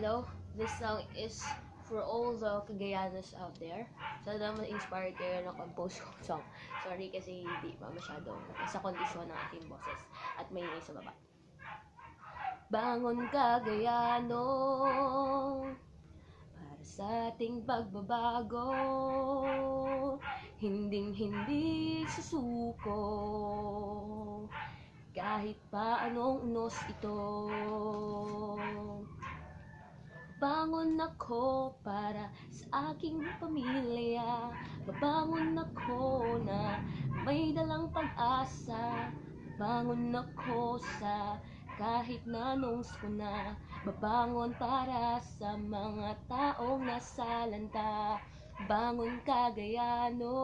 Hello, this song is for all the Cagayanos out there. Sana ma-inspire kayo na compose kong song. Sorry kasi hindi pa masyado sa kondisyon ng ating boses at may sa baba. Bangon Cagayano para sa ating pagbabago Hinding hindi susuko kahit pa anong unos ito Bangon ako para sa aking pamilya. Babangon ako na may dalang pag-asa. Bangon ako sa kahit na nung ko na. Babangon para sa mga taong nasalanta Bangon Cagayano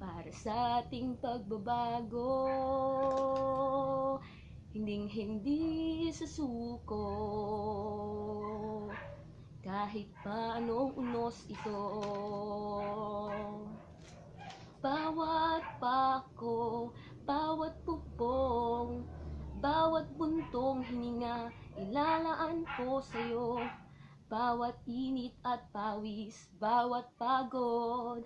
Para sa ating pagbabago Hinding hindi susuko. Kahit pa anong unos ito. Bawat pako, bawat pupong Bawat buntong hininga Ilalaan ko sa'yo. Bawat init at pawis Bawat pagod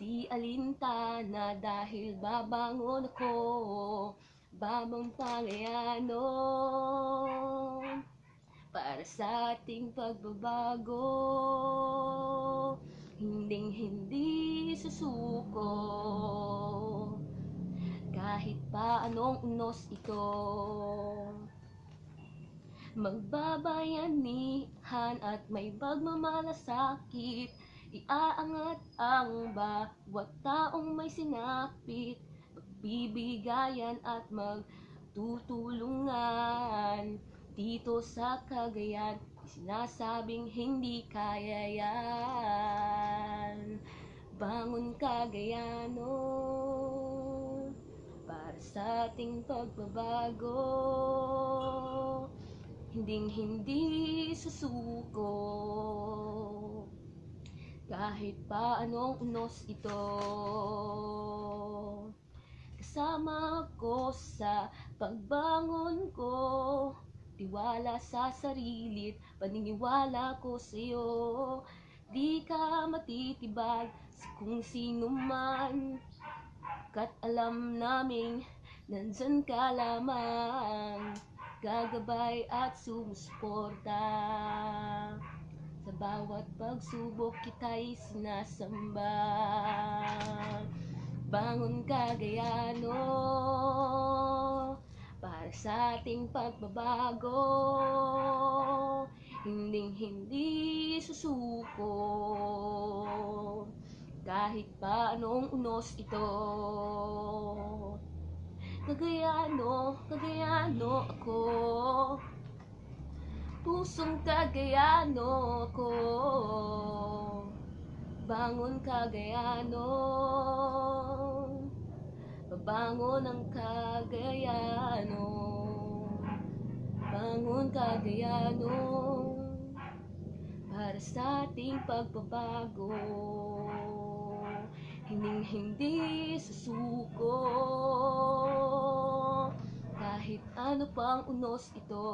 Di alintana dahil babangon ako Babang Pangayano Para sa ating pagbabago. Hinding hindi susuko. Kahit pa anong unos ito Magbabayanihan at may pagmamalasakit Iaangat ang bawat taong may sinapit Magbibigayan at magtutulungan. Dito sa Cagayan Sinasabing hindi kaya yan. Bangon Cagayano Para sa ating pagbabago. Hinding hindi susuko. Kahit pa anong unos ito Kasama ko sa pagbangon ko. Tiwala sa sarili't paniniwala ko sa'yo. Di ka matitibag kung sino man. Kat alam naming nandyan ka lamang. Gagabay at sumusuporta. Sa bawat pagsubok kita'y sinasamba Bangon Cagayano Para sa ating pagbabago. Hinding hindi susuko. Kahit pa anong unos ito. Cagayano, Cagayano ako. Pusong Cagayano ako. Bangon Cagayano Babangon ang Cagayano Bangon Cagayano Para sa ating pagbabago. Hinding hindi susuko Kahit ano pang unos ito